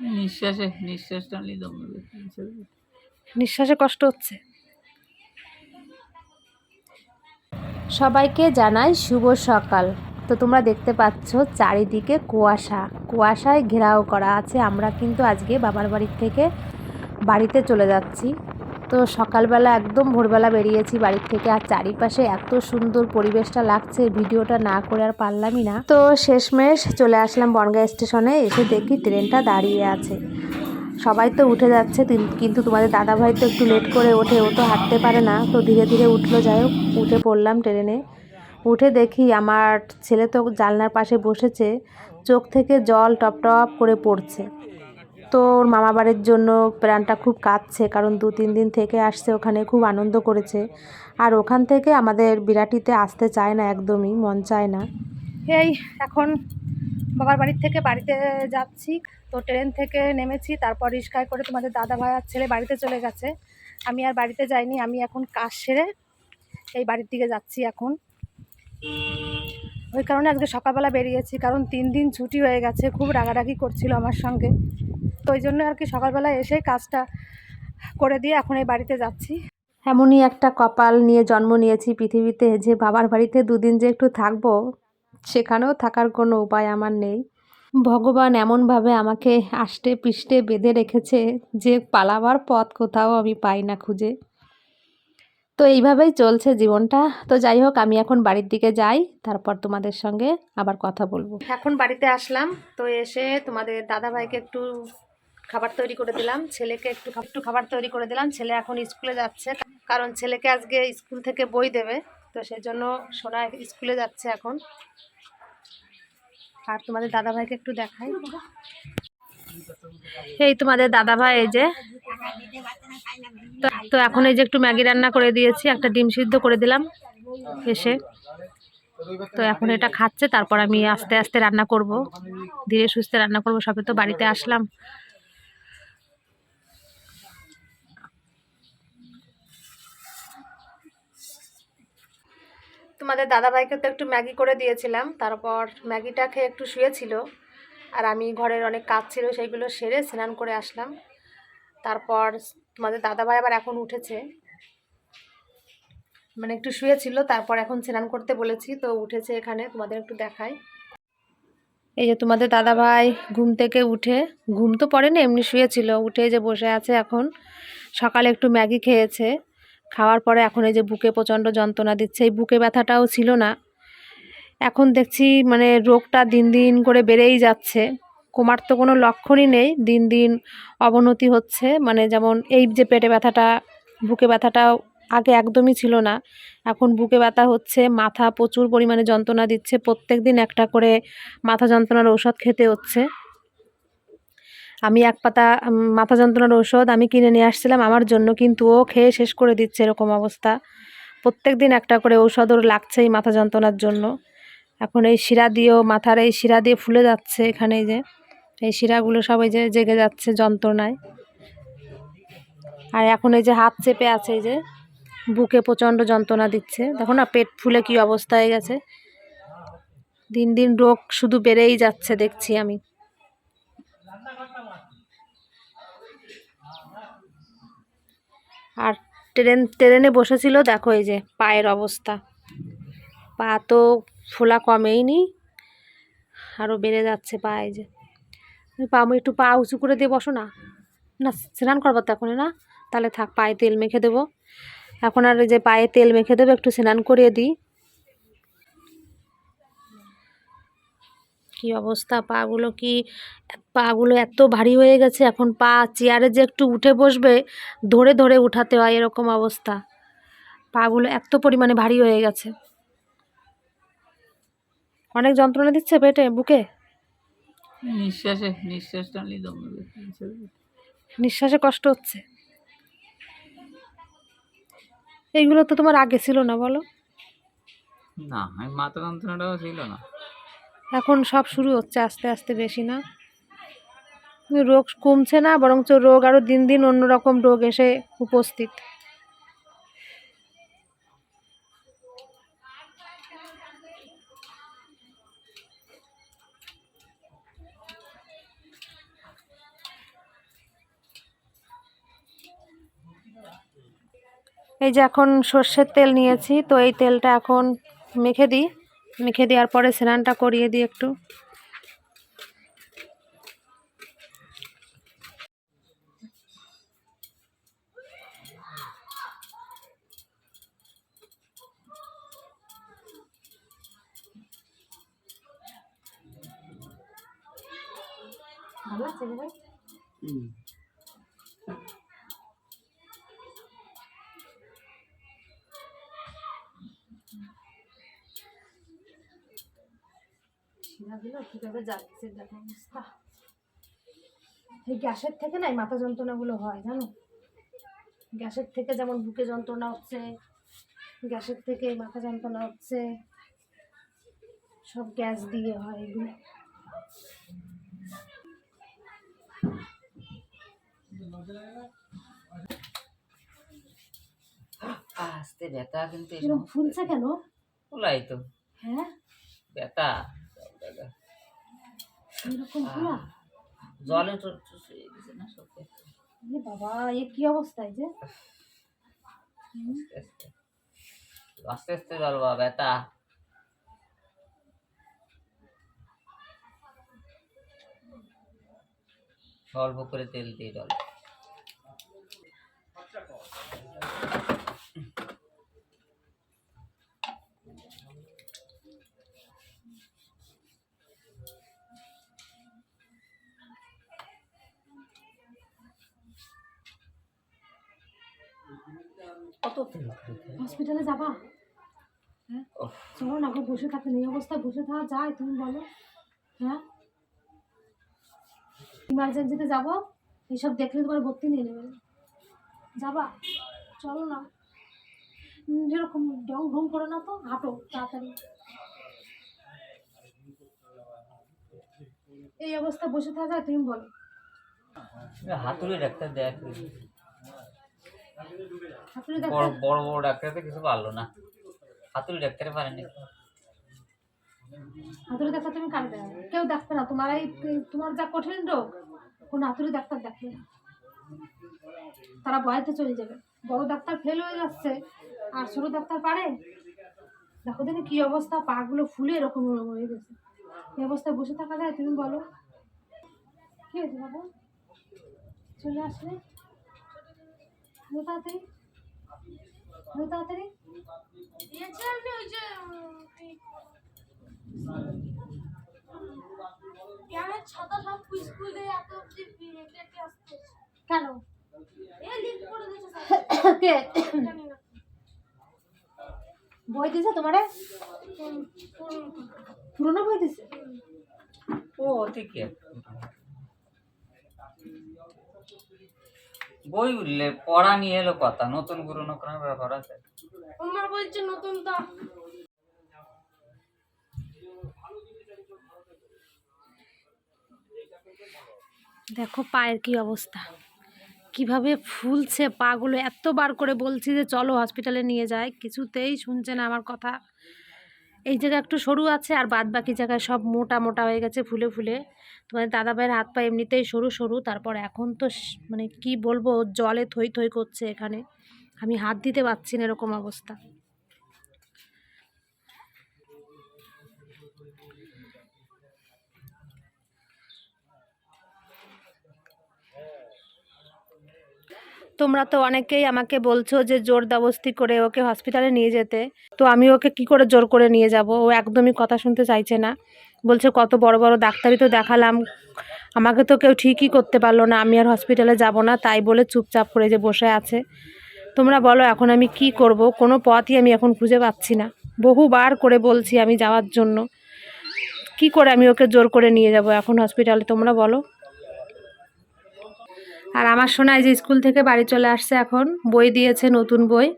নিঃশ্বাসে, নিঃশ্বাস দম নিঃশ্বাসে কষ্ট হচ্ছে। সবাইকে জানাই শুভ সকাল। তো তোমরা দেখতে পাচ্ছ চারিদিকে কুয়াশা। কুয়াশায় ঘেরাও করা আছে। আমরা কিন্তু আজকে বাবার বাড়ির থেকে বাড়িতে চলে যাচ্ছি। তো সকালবেলা একদম ভোরবেলা বেরিয়েছি বাড়ির থেকে, আর চারিপাশে এত সুন্দর পরিবেশটা লাগছে, ভিডিওটা না করে আর পারলামই না। তো শেষমেশ চলে আসলাম বনগাঁ স্টেশনে, এসে দেখি ট্রেনটা দাঁড়িয়ে আছে। সবাই তো উঠে যাচ্ছে কিন্তু তোমাদের দাদাভাই তো একটু লেট করে ওঠে, ও তো হাঁটতে পারে না। তো ধীরে ধীরে উঠল, যাই হোক, উঠে পড়লাম ট্রেনে। উঠে দেখি আমার ছেলে তো জানলার পাশে বসেছে, চোখ থেকে জল টপ টপ করে পড়ছে। তো ওর মামা বাড়ির জন্য প্রাণটা খুব কাঁদছে, কারণ দু তিন দিন থেকে আসছে, ওখানে খুব আনন্দ করেছে। আর ওখান থেকে আমাদের বিরাটিতে আসতে চায় না একদমই, মন চায় না। এই এখন বাবার বাড়ির থেকে বাড়িতে যাচ্ছি। তো ট্রেন থেকে নেমেছি, তারপর রিক্সায় করে তোমাদের দাদা ভাই আর ছেলে বাড়িতে চলে গেছে। আমি আর বাড়িতে যাইনি, আমি এখন কাজ সেরে এই বাড়ির দিকে যাচ্ছি এখন। ওই কারণে আজকে সকালবেলা বেরিয়েছি, কারণ তিন দিন ছুটি হয়ে গেছে, খুব রাগারাগি করছিল আমার সঙ্গে। তো ওই জন্য আর কি সকালবেলা এসে কাজটা করে দিয়ে এখন এই বাড়িতে যাচ্ছি। এমনই একটা কপাল নিয়ে জন্ম নিয়েছি পৃথিবীতে যে বাবার বাড়িতে দুদিন যে একটু থাকব সেখানেও থাকার কোনো উপায় আমার নেই। ভগবান এমনভাবে আমাকে আষ্টে পিষ্টে বেঁধে রেখেছে যে পালাবার পথ কোথাও আমি পাই না খুঁজে। তো এইভাবেই চলছে জীবনটা। তো যাই হোক আমি এখন বাড়ির দিকে যাই তারপর তোমাদের সঙ্গে আবার কথা বলব। এখন বাড়িতে আসলাম তো এসে তোমাদের দাদা ভাইকে একটু খাবার তৈরি করে দিলাম। ছেলেকে একটু একটু খাবার তৈরি করে দিলাম। ছেলে এখন স্কুলে যাচ্ছে, কারণ ছেলেকে আজকে স্কুল থেকে বই দেবে। তো সেই জন্য সোনা স্কুলে যাচ্ছে এখন। আর তোমাদের দাদা ভাইকে একটু দেখাই। এই তোমাদের দাদা ভাই এই যে। তো এখন এই যে একটু ম্যাগি রান্না করে দিয়েছি, একটা ডিম সিদ্ধ করে দিলাম এসে। তো এখন এটা খাচ্ছে, তারপর আমি আস্তে আস্তে রান্না করব। ধীরে সুস্থে রান্না করব, সবে তো বাড়িতে আসলাম। তোমাদের দাদাভাইকে তো একটু ম্যাগি করে দিয়েছিলাম, তারপর ম্যাগিটা খেয়ে একটু শুয়েছিল। আর আমি ঘরের অনেক কাজ ছিল, সেইগুলো সেরে স্নান করে আসলাম। তারপর তোমাদের দাদাভাই আবার এখন উঠেছে। মানে একটু শুয়েছিল, তারপর এখন স্নান করতে বলেছি, তো উঠেছে এখানে, তোমাদের একটু দেখাই। এই যে তোমাদের দাদাভাই ঘুম থেকে উঠে, ঘুম তো পড়েনি, এমনি শুয়েছিল, উঠে যে বসে আছে এখন, সকালে একটু ম্যাগি খেয়েছে। খাওয়ার পরে এখন এই যে বুকে প্রচণ্ড যন্ত্রণা দিচ্ছে, এই বুকে ব্যথাটাও ছিল না। এখন দেখছি মানে রোগটা দিন দিন করে বেড়েই যাচ্ছে। কোমার তো কোনো লক্ষণই নেই, দিন দিন অবনতি হচ্ছে। মানে যেমন এই যে পেটে ব্যথাটা, বুকে ব্যথাটা আগে একদমই ছিল না। এখন বুকে ব্যথা হচ্ছে, মাথা প্রচুর পরিমাণে যন্ত্রণা দিচ্ছে প্রত্যেক দিন একটা করে মাথা যন্ত্রণার ঔষধ খেতে হচ্ছে। আমি এক পাতা মাথা যন্ত্রণার ওষুধ আমি কিনে নিয়ে আসছিলাম, আমার জন্য কিন্তু ও খেয়ে শেষ করে দিচ্ছে এরকম অবস্থা। প্রত্যেক দিন একটা করে ঔষধ ওর লাগছেই মাথা যন্ত্রণার জন্য। এখন এই শিরা দিয়েও মাথার এই শিরা দিয়ে ফুলে যাচ্ছে এখানে যে, এই শিরাগুলো সব এই যে জেগে যাচ্ছে যন্ত্রণায়। আর এখন এই যে হাত চেপে আছে এই যে, বুকে প্রচণ্ড যন্ত্রণা দিচ্ছে। দেখো না, পেট ফুলে কি অবস্থা হয়ে গেছে। দিন দিন রোগ শুধু বেড়েই যাচ্ছে, দেখছি আমি। আর ট্রেন, ট্রেনে বসেছিল, দেখো এই যে পায়ের অবস্থা। পা তো ফোলা কমেই নি আরও বেড়ে যাচ্ছে পা এই যে। পা আমি একটু পা উঁচু করে দিয়ে বসো না। না, স্নান করব তো এখন না। তাহলে থাক, পায়ে তেল মেখে দেবো। এখন আর যে পায়ে তেল মেখে দেবো, একটু স্নান করিয়ে দিই। কি অবস্থা? পাগুলো কি পাগুলো এত ভারী হয়ে গেছে এখন পা চেয়ারে যে একটু উঠে বসবে ধরে ধরে উঠাতে হয় এরকম অবস্থা। পাগুলো এত পরিমাণে ভারী হয়ে গেছে। অনেক যন্ত্রণা দিচ্ছে পেটে বুকে? নিঃশ্বাসে নিঃশ্বাস নেবে নিঃশ্বাসে। কষ্ট হচ্ছে। এইগুলো তো তোমার আগে ছিল না বলো? না আমি মাথা যন্ত্রণাটাও ছিল না। এখন সব শুরু হচ্ছে আস্তে আস্তে বেশি না। রোগ কমছে না, বরঞ্চ রোগ আরও দিন দিন অন্যরকম রোগ এসে উপস্থিত। এই যে এখন সর্ষের তেল নিয়েছি, তো এই তেলটা এখন মেখে দিই। মেখে দেওয়ার পরে স্নানটা করিয়ে দিই একটু। ভালো লাগছে ভাই শিরাগুলো কীভাবে যাচ্ছে দেখো অবস্থা। এই গ্যাসের থেকে না এই মাথা যন্ত্রণাগুলো হয় জানো? গ্যাসের থেকে যেমন বুকে যন্ত্রণা হচ্ছে গ্যাসের থেকে মাথা যন্ত্রণা হচ্ছে সব গ্যাস দিয়ে হয় এগুলো। আসতে ব্যথা কিন্তু ফুলছে কেন? ফুলাই তো। হ্যাঁ? ব্যথা। জলে তো না বাবা এ কি অবস্থায় যে? আস্তে আস্তে। আস্তে আস্তে জল বাবা ব্যথা। অল্প করে তেল দিয়ে জল। কত? হসপিটালে যাবা? হ্যাঁ? চলো না বসে থাকতে নেই অবস্থায় বসে থাকা যায় তুমি বলো। হ্যাঁ? ইমার্জেন্সিতে যাব এইসব দেখলে তোমার ভর্তি নিয়ে নেবে। যাবা? চলো না। যেরকম ডং ঢং করো না তো হাঁটো তাড়াতাড়ি। এই অবস্থা বসে থাকা যায় তুমি বলো। হাতুড়ি ডাক্তার দেখ বড় বড় বড় ডাক্তার তো কিছু পারল না। হাতুড়ি ডাক্তারে পারেনি। হাতুড়ি ডাক্তার তুমি কাটবে না কেউ দেখবে না। তোমার এই তোমার যা কঠিন রোগ কোনো হাতুড়ি ডাক্তার দেখবে না। তারা ভয়তে চলে যাবে। বড় ডাক্তার ফেল হয়ে যাচ্ছে। আর ছোট ডাক্তার পারে? দেখো দেখি কি অবস্থা পাগুলো ফুলে এরকম হয়ে গেছে। এই অবস্থায় বসে থাকা যায় তুমি বলো। কি হয়েছে বাবা? চলে আসলে? আরও তাড়াতাড়ি। তাড়াতাড়ি। জ্ঞানের ছাতা সব স্কুল দিয়ে এত অব্দি আসতে কেন? এ লিক করে দিয়েছে কে? বই দিছে তোমারে? কোন বই দিছে ও ঠিক বই উঠলে পড়া নিয়ে এলো কথা। নতুন পুরনো কোনো ব্যাপার আছে। আমার বলছে নতুন দা দেখো পায়ের কি অবস্থা। কীভাবে ফুলছে পাগুলো। এতবার করে বলছি যে চলো হসপিটালে নিয়ে যায় কিছুতেই শুনছে না আমার কথা। এই জায়গায় একটু সরু আছে আর বাদ বাকি জায়গায় সব মোটা মোটা হয়ে গেছে ফুলে ফুলে। তোমার দাদা ভাইয়ের হাত পা এমনিতেই সরু সরু। তারপর এখন তো মানে কি বলব, জলে থই থই করছে এখানে। আমি হাত দিতে পারছি না এরকম অবস্থা। তোমরা তো অনেকেই আমাকে বলছো যে জোর দাবস্তি করে ওকে হসপিটালে নিয়ে যেতে। তো আমি ওকে কি করে জোর করে নিয়ে যাব? ও একদমই কথা শুনতে চাইছে না। বলছে, কত বড় বড় ডাক্তারই তো দেখালাম। আমাকে তো কেউ ঠিকই করতে পারল না। আমি আর হসপিটালে যাব না। তাই বলে চুপচাপ করে যে বসে আছে। তোমরা বলো, এখন আমি কি করব? কোনো পথই আমি এখন খুঁজে পাচ্ছি না। বহুবার করে বলছি আমি যাওয়ার জন্য। কি করে আমি ওকে জোর করে নিয়ে যাব এখন হসপিটালে তোমরা বলো। আর আমার শোনায় যে স্কুল থেকে বাড়ি চলে আসছে এখন, বই দিয়েছে, নতুন বই।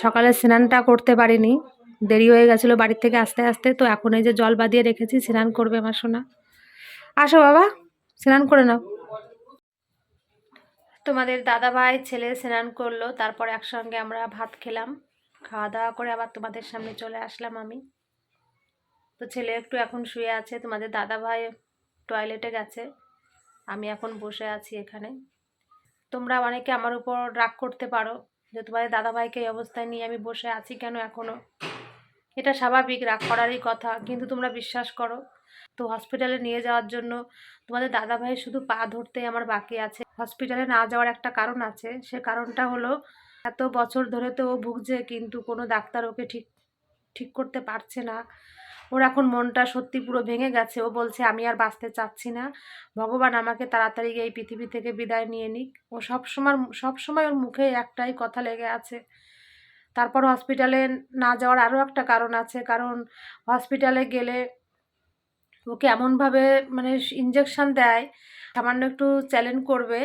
সকালে স্নানটা করতে পারিনি, দেরি হয়ে গেছিল বাড়ির থেকে আসতে আসতে, তো এখন এই যে জল বাঁধিয়ে রেখেছি, স্নান করবে আমার সোনা। আসো বাবা, স্নান করে নাও। তোমাদের দাদা ভাই, ছেলে স্নান করল, তারপর একসঙ্গে আমরা ভাত খেলাম। খাওয়া দাওয়া করে আবার তোমাদের সামনে চলে আসলাম আমি। তো ছেলে একটু এখন শুয়ে আছে, তোমাদের দাদা ভাই টয়লেটে গেছে। আমি এখন বসে আছি এখানে। তোমরা অনেকে আমার উপর রাগ করতে পারো যে তোমাদের দাদাভাইকে এই অবস্থায় নিয়ে আমি বসে আছি কেন এখনও এটা স্বাভাবিক, রাগ করারই কথা। কিন্তু তোমরা বিশ্বাস করো, তো হসপিটালে নিয়ে যাওয়ার জন্য তোমাদের দাদাভাই শুধু পা ধরতেই আমার বাকি আছে। হসপিটালে না যাওয়ার একটা কারণ আছে। সে কারণটা হলো, এত বছর ধরে তো ও ভুগছে, কিন্তু কোনো ডাক্তার ওকে ঠিক ঠিক করতে পারছে না। ওর এখন মনটা সত্যি পুরো ভেঙে গেছে। ও বলছে, আমি আর বাঁচতে চাচ্ছি না। ভগবান আমাকে তাড়াতাড়ি এই পৃথিবী থেকে বিদায় নিয়ে নিক। ও সবসময় সবসময় ওর মুখে একটাই কথা লেগে আছে। তারপর হসপিটালে না যাওয়ার আরও একটা কারণ আছে। কারণ হসপিটালে গেলে ওকে এমনভাবে মানে ইঞ্জেকশান দেয়, সামান্য একটু চ্যালেঞ্জ করবে,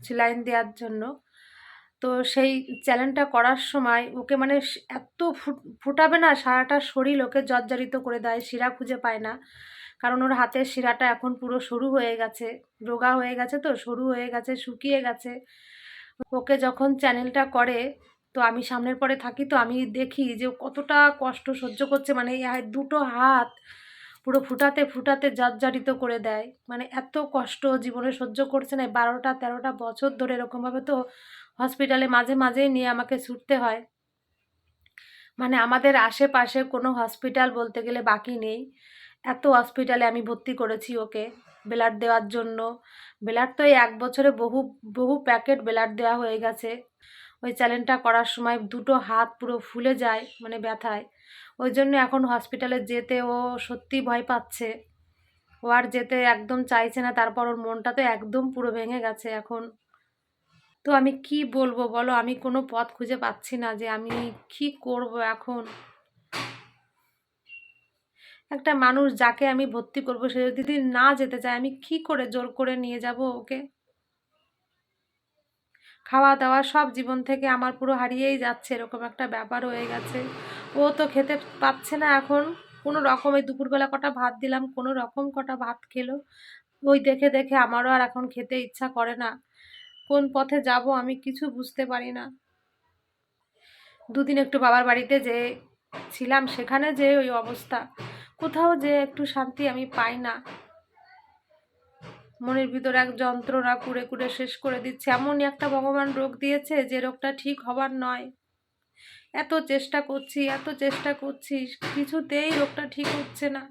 সেলাইন দেওয়ার জন্য। তো সেই চ্যালেঞ্জটা করার সময় ওকে মানে এত ফুট- ফুটাবে না, সারাটা শরীর ওকে জর্জরিত করে দেয়, শিরা খুঁজে পায় না। কারণ ওর হাতের শিরাটা এখন পুরো সরু হয়ে গেছে, রোগা হয়ে গেছে তো, সরু হয়ে গেছে, শুকিয়ে গেছে। ওকে যখন চ্যানেলটা করে, তো আমি সামনের পরে থাকি, তো আমি দেখি যে কতটা কষ্ট সহ্য করছে মানে দুটো হাত পুরো ফুটাতে ফুটাতে জর্জরিত করে দেয়। মানে এত কষ্ট জীবনে সহ্য করছে না বারোটা তেরোটা বছর ধরে এরকমভাবে তো হসপিটালে মাঝে মাঝেই নিয়ে আমাকে ছুটতে হয়। মানে আমাদের আশেপাশে কোনো হসপিটাল বলতে গেলে বাকি নেই। এত হসপিটালে আমি ভর্তি করেছি ওকে ব্লাড দেওয়ার জন্য। ব্লাড তো এই এক বছরে বহু বহু প্যাকেট ব্লাড দেওয়া হয়ে গেছে। ওই চ্যালেঞ্জটা করার সময় দুটো হাত পুরো ফুলে যায় মানে ব্যথায়। ওই জন্য এখন হসপিটালে যেতে ও সত্যি ভয় পাচ্ছে। ও আর যেতে একদম চাইছে না, তারপর ওর মনটা তো একদম পুরো ভেঙে গেছে এখন। তো আমি কি বলব বলো? আমি কোনো পথ খুঁজে পাচ্ছি না যে আমি কি করব এখন। একটা মানুষ যাকে আমি ভর্তি করব, সে যদি না যেতে চায়, আমি কি করে জোর করে নিয়ে যাব ওকে? খাওয়া দাওয়া সব জীবন থেকে আমার পুরো হারিয়েই যাচ্ছে, এরকম একটা ব্যাপার হয়ে গেছে। ও তো খেতে পাচ্ছে না এখন। কোনো রকম দুপুরবেলা কটা ভাত দিলাম, কোনো রকম কটা ভাত খেলো। ওই দেখে দেখে আমারও আর এখন খেতে ইচ্ছা করে না। কোন পথে যাব আমি কিছু বুঝতে পারি না। দুদিন একটু বাবার বাড়িতে যে ছিলাম, সেখানে যে ওই অবস্থা। কোথাও যে একটু শান্তি আমি পাই না। মনের ভিতর এক যন্ত্রণা কুড়ে কুড়ে শেষ করে দিচ্ছে। এমনই একটা ভগবান রোগ দিয়েছে যে রোগটা ঠিক হবার নয়। এত চেষ্টা করছি, এত চেষ্টা করছি, কিছুতেই রোগটা ঠিক হচ্ছে না।